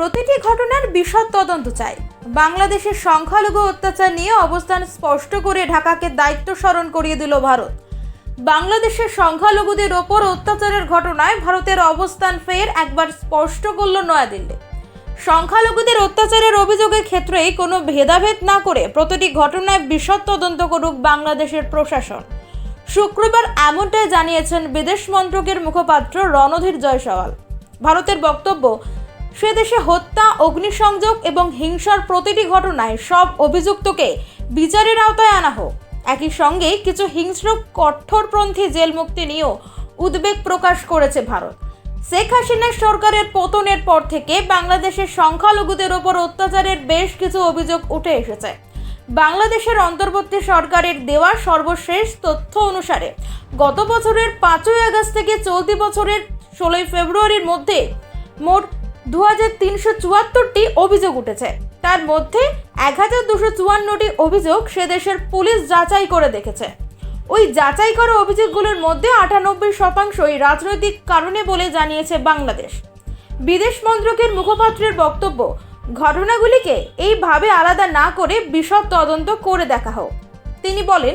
প্রতিটি ঘটনার বিশদ তদন্ত চাই। বাংলাদেশের সংখ্যালঘু অত্যাচার নিয়ে অবস্থান স্পষ্ট করে ঢাকাকে দায়িত্ব স্মরণ করিয়ে দিল ভারত। বাংলাদেশের সংখ্যালঘুদের ওপর অত্যাচারের ঘটনায় ভারতের অবস্থান ফের একবার স্পষ্ট করল নয়াদিল্লি। সংখ্যালঘুদের অত্যাচারের অভিযোগের ক্ষেত্রেই কোনো ভেদাভেদ না করে প্রতিটি ঘটনায় বিশদ তদন্ত করুক বাংলাদেশের প্রশাসন। শুক্রবার এমনটাই জানিয়েছেন বিদেশ মন্ত্রকের মুখপাত্র রণধীর জয়সওয়াল। ভারতের বক্তব্য সে দেশে হত্যা, অগ্নিসংযোগ এবং হিংসার প্রতিটি ঘটনায় সব অভিযুক্তকে বিচারের আওতায় আনা হোক। একই সঙ্গে কিছু হিংস্র কঠোরপন্থী জেল মুক্তি নিয়েও উদ্বেগ প্রকাশ করেছে ভারত। শেখ হাসিনার সরকারের পতনের পর থেকে বাংলাদেশের সংখ্যালঘুদের ওপর অত্যাচারের বেশ কিছু অভিযোগ উঠে এসেছে। বাংলাদেশের অন্তর্বর্তী সরকারের দেওয়া সর্বশেষ তথ্য অনুসারে, গত বছরের পাঁচই আগস্ট থেকে চলতি বছরের ষোলোই ফেব্রুয়ারির মধ্যে মোট দু হাজার তিনশো চুয়াত্তরটি অভিযোগ উঠেছে। তার মধ্যে এক হাজার দুশো চুয়ান্নটি অভিযোগ সে দেশের পুলিশ যাচাই করে দেখেছে। ওই যাচাই করা অভিযোগগুলোর মধ্যে আটানব্বই শতাংশই রাজনৈতিক কারণে বলে জানিয়েছে বাংলাদেশ। বিদেশ মন্ত্রকের মুখপাত্রের বক্তব্য, ঘটনাগুলিকে এইভাবে আলাদা না করে বিশদ তদন্ত করে দেখা হোক। তিনি বলেন,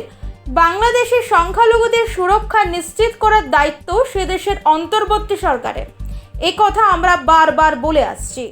বাংলাদেশের সংখ্যালঘুদের সুরক্ষা নিশ্চিত করার দায়িত্ব সে দেশের অন্তর্বর্তী সরকারের। এ কথা আমরা বারবার বলে আসছি।